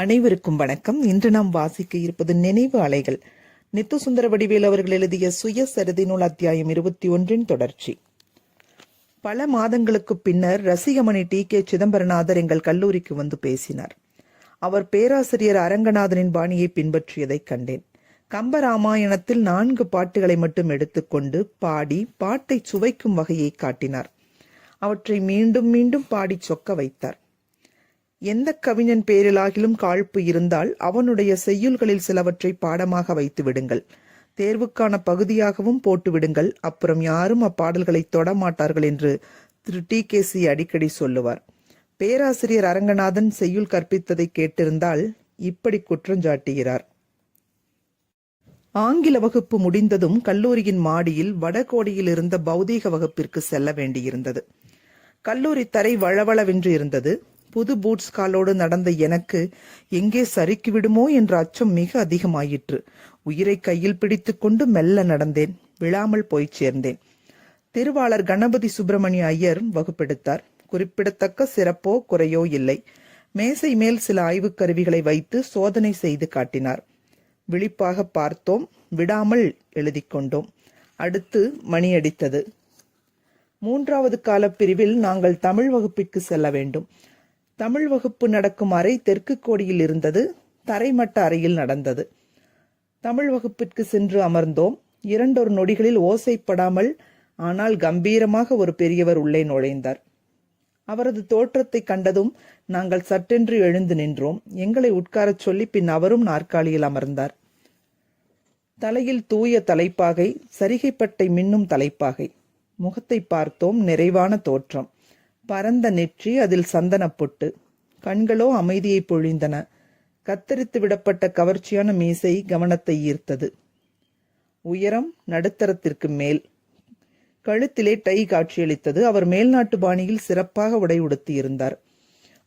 அனைவருக்கும் வணக்கம். இன்று நாம் வாசிக்க இருப்பது நினைவு அலைகள். நித்து சுந்தர வடிவேல் அவர்கள் எழுதிய சுயசரிதை நூல் அத்தியாயம் இருபத்தி ஒன்றின் தொடர்ச்சி. பல மாதங்களுக்கு பின்னர் ரசிகமணி டி. கே. சிதம்பரநாதர் எங்கள் கல்லூரிக்கு வந்து பேசினார். அவர் பேராசிரியர் அரங்கநாதனின் பாணியை பின்பற்றியதைக் கண்டேன். கம்பராமாயணத்தில் நான்கு பாட்டுகளை மட்டும் எடுத்துக்கொண்டு பாடி பாட்டை சுவைக்கும் வகையை காட்டினார். அவற்றை மீண்டும் மீண்டும் பாடி சொக்க வைத்தார். எந்த கவிஞன் பேரிலாகிலும் காழ்ப்பு இருந்தால் அவனுடைய செய்யுள்களில் சிலவற்றை பாடமாக வைத்து விடுங்கள். தேர்வுக்கான பகுதியாகவும் போட்டுவிடுங்கள் அப்புறம் யாரும் அப்பாடல்களை தொடமாட்டார்கள் என்று திரு. டி. கே. சி. அடிக்கடி சொல்லுவார். பேராசிரியர் அரங்கநாதன் செய்யுள் கற்பித்ததை கேட்டிருந்தால் இப்படி குற்றஞ்சாட்டுகிறார் ஆங்கில வகுப்பு முடிந்ததும் கல்லூரியின் மாடியில் வடகோடியில் இருந்த பௌதீக வகுப்பிற்கு செல்ல வேண்டியிருந்தது. கல்லூரி தரை வளவளவென்று இருந்தது. புது பூட்ஸ் காலோடு நடந்த எனக்கு எங்கே சறுக்கி விடுமோ என்ற அச்சம் மிக அதிகமாயிற்று. உயிரை கையில் பிடித்துக்கொண்டு மெல்ல நடந்தேன். விழாமல் போய் சேர்ந்தேன். திருவாளர் கணபதி சுப்பிரமணிய ஐயர் வகுப்பெடுத்தார். குறிப்பிடத்தக்க சிறப்போ குறையோ இல்லை. மேசை மேல் சில ஆய்வுக் கருவிகளை வைத்து சோதனை செய்து காட்டினார். விழிப்பாக பார்த்தோம். விடாமல் எழுதி கொண்டோம். அடுத்து மணியடித்தது மூன்றாவது கால பிரிவில் நாங்கள் தமிழ் வகுப்பிற்கு செல்ல வேண்டும். தமிழ் வகுப்பு நடக்கும் அறை தெற்கு கோடியில் இருந்தது தரைமட்ட அறையில் நடந்தது. தமிழ் வகுப்பிற்கு சென்று அமர்ந்தோம். இரண்டொரு நொடிகளில் ஓசைப்படாமல் ஆனால் கம்பீரமாக ஒரு பெரியவர் உள்ளே நுழைந்தார். அவரது தோற்றத்தை கண்டதும் நாங்கள் சட்டென்று எழுந்து நின்றோம். எங்களை உட்காரச் சொல்லி பின் அவரும் நாற்காலியில் அமர்ந்தார். தலையில் தூய தலைப்பாகை சரிகைப்பட்டை மின்னும் தலைப்பாகை. முகத்தை பார்த்தோம் நிறைவான தோற்றம். பரந்த நெற்றி அதில் சந்தனப்பொட்டு. கண்களோ அமைதியை பொழிந்தன. கத்தரித்து விடப்பட்ட கவர்ச்சியான மீசை கவனத்தை ஈர்த்தது. உயரம் நடுத்தரத்திற்கு மேல். கழுத்திலே டை காட்சியளித்தது. அவர் மேல்நாட்டு பாணியில் சிறப்பாக உடை உடுத்தியிருந்தார்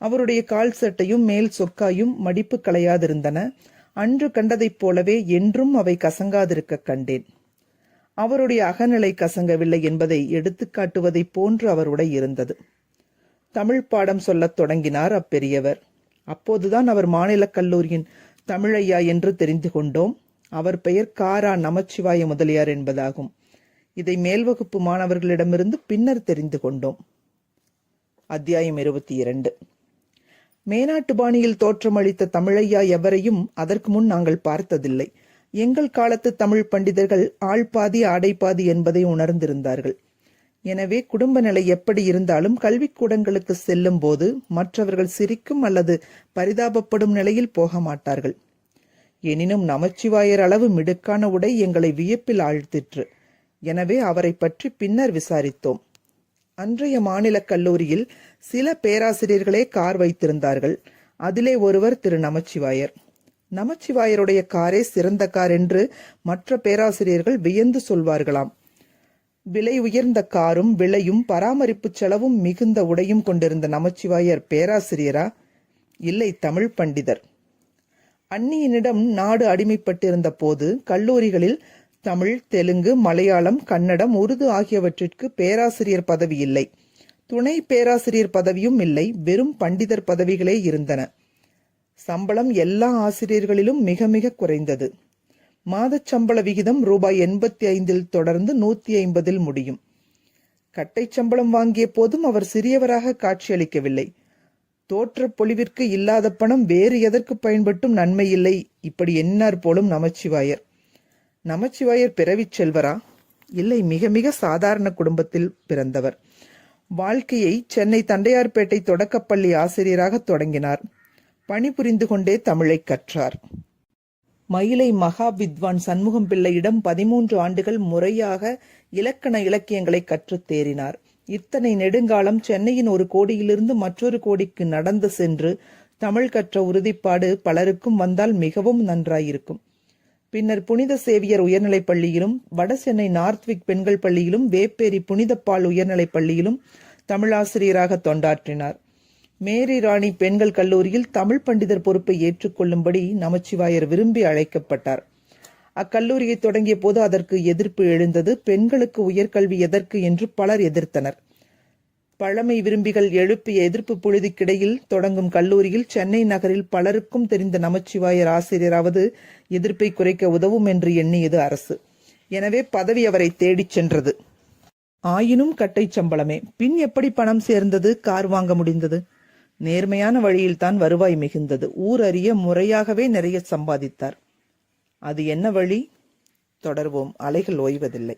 அவருடைய கால் சட்டையும் மேல் சொக்காயும் மடிப்பு களையாதிருந்தன. அன்று கண்டதைப் போலவே என்றும் அவை கசங்காதிருக்க கண்டேன். அவருடைய அகநிலை கசங்கவில்லை என்பதை எடுத்துக்காட்டுவதைப் போன்று அவர் உடை இருந்தது. தமிழ் பாடம் சொல்லத் தொடங்கினார் அப்பெரியவர். அப்போதுதான் அவர் மாநிலக் கல்லூரியின் தமிழையா என்று தெரிந்து கொண்டோம். அவர் பெயர் காரா நமச்சிவாய முதலியார் என்பதாகும். இதை மேல்வகுப்பு மாணவர்களிடமிருந்து பின்னர் தெரிந்து கொண்டோம். அத்தியாயம் இருபத்தி இரண்டு. மேனாட்டு பாணியில் தோற்றமளித்த தமிழையா எவரையும் அதற்கு முன் நாங்கள் பார்த்ததில்லை. எங்கள் காலத்து தமிழ் பண்டிதர்கள் ஆள் பாதி ஆடை பாதி என்பதை உணர்ந்திருந்தார்கள். எனவே குடும்ப நிலை எப்படி இருந்தாலும் கல்விக்கூடங்களுக்கு செல்லும் போது மற்றவர்கள் சிரிக்கும் அல்லது பரிதாபப்படும் நிலையில் போக மாட்டார்கள். எனினும் நமச்சிவாயர் அளவு மிடுக்கான உடை எங்களை வியப்பில் ஆழ்த்திற்று. எனவே அவரை பற்றி பின்னர் விசாரித்தோம். அன்றைய மாநில கல்லூரியில் சில பேராசிரியர்களே கார் வைத்திருந்தார்கள். அதிலே ஒருவர் திரு. நமச்சிவாயர். நமச்சிவாயருடைய காரே சிறந்த கார் என்று மற்ற பேராசிரியர்கள் வியந்து சொல்வார்களாம். விலை உயர்ந்த காரும் விலையும் பராமரிப்பு செலவும் மிகுந்த உடையும் கொண்டிருந்த நமச்சிவாயர் பேராசிரியரா? இல்லை தமிழ் பண்டிதர். அந்நியனிடம் நாடு அடிமைப்பட்டிருந்த போது கல்லூரிகளில் தமிழ் தெலுங்கு மலையாளம் கன்னடம் உருது ஆகியவற்றிற்கு பேராசிரியர் பதவி இல்லை. துணை பேராசிரியர் பதவியும் இல்லை வெறும் பண்டிதர் பதவிகளே இருந்தன. சம்பளம் எல்லா ஆசிரியர்களிலும் மிக மிக குறைந்தது. மாதச் சம்பள விகிதம் ரூபாய் எண்பத்தி ஐந்தில் தொடர்ந்து நூத்தி ஐம்பதில் முடியும். கட்டைச் சம்பளம் வாங்கிய போதும் அவர் சிறியவராக காட்சியளிக்கவில்லை. தோற்ற பொலிவிற்கு இல்லாத பணம் வேறு எதற்கு பயன்பட்டும் நன்மை இல்லை. இப்படி எண்ணார் போலும் நமச்சிவாயர். நமச்சிவாயர் பிறவிச் செல்வரா? இல்லை மிக மிக சாதாரண குடும்பத்தில் பிறந்தவர். வாழ்க்கையை சென்னை தண்டையார்பேட்டை தொடக்கப்பள்ளி ஆசிரியராக தொடங்கினார். பணிபுரிந்து கொண்டே தமிழை கற்றார். மயிலை மகா வித்வான் சண்முகம் பிள்ளையிடம் பதிமூன்று ஆண்டுகள் முறையாக இலக்கண இலக்கியங்களை கற்றுத் தேறினார். இத்தனை நெடுங்காலம் சென்னையின் ஒரு கோடியிலிருந்து மற்றொரு கோடிக்கு நடந்து சென்று தமிழ் கற்ற உறுதிப்பாடு பலருக்கும் வந்தால் மிகவும் நன்றாயிருக்கும். பின்னர் புனித சேவியர் உயர்நிலைப் பள்ளியிலும் வடசென்னை நார்த்விக் பெண்கள் பள்ளியிலும் வேப்பேரி புனிதப்பால் உயர்நிலைப் பள்ளியிலும் தமிழாசிரியராக தொண்டாற்றினார். மேரி ராணி பெண்கள் கல்லூரியில் தமிழ் பண்டிதர் பொறுப்பை ஏற்றுக்கொள்ளும்படி நமச்சிவாயர் விரும்பி அழைக்கப்பட்டார். அக்கல்லூரியை தொடங்கிய போது அதற்கு எதிர்ப்பு எழுந்தது பெண்களுக்கு உயர்கல்வி எதற்கு? என்று பலர் எதிர்த்தனர். பழமை விரும்பிகள் எழுப்பிய எதிர்ப்பு பொழுதுக்கிடையில் தொடங்கும் கல்லூரியில் சென்னை நகரில் பலருக்கும் தெரிந்த நமச்சிவாயர் ஆசிரியராவது எதிர்ப்பை குறைக்க உதவும் என்று எண்ணியது அரசு. எனவே பதவி அவரை தேடிச் சென்றது. ஆயினும் கட்டை சம்பளமே. பின் எப்படி பணம் சேர்ந்தது? கார் வாங்க முடிந்தது? நேர்மையான வழியில்தான் வருவாய் மிகுந்தது. ஊர் அறிய முறையாகவே நிறைய சம்பாதித்தார். அது என்ன வழி? தொடர்வோம். அலைகள் ஓய்வதில்லை.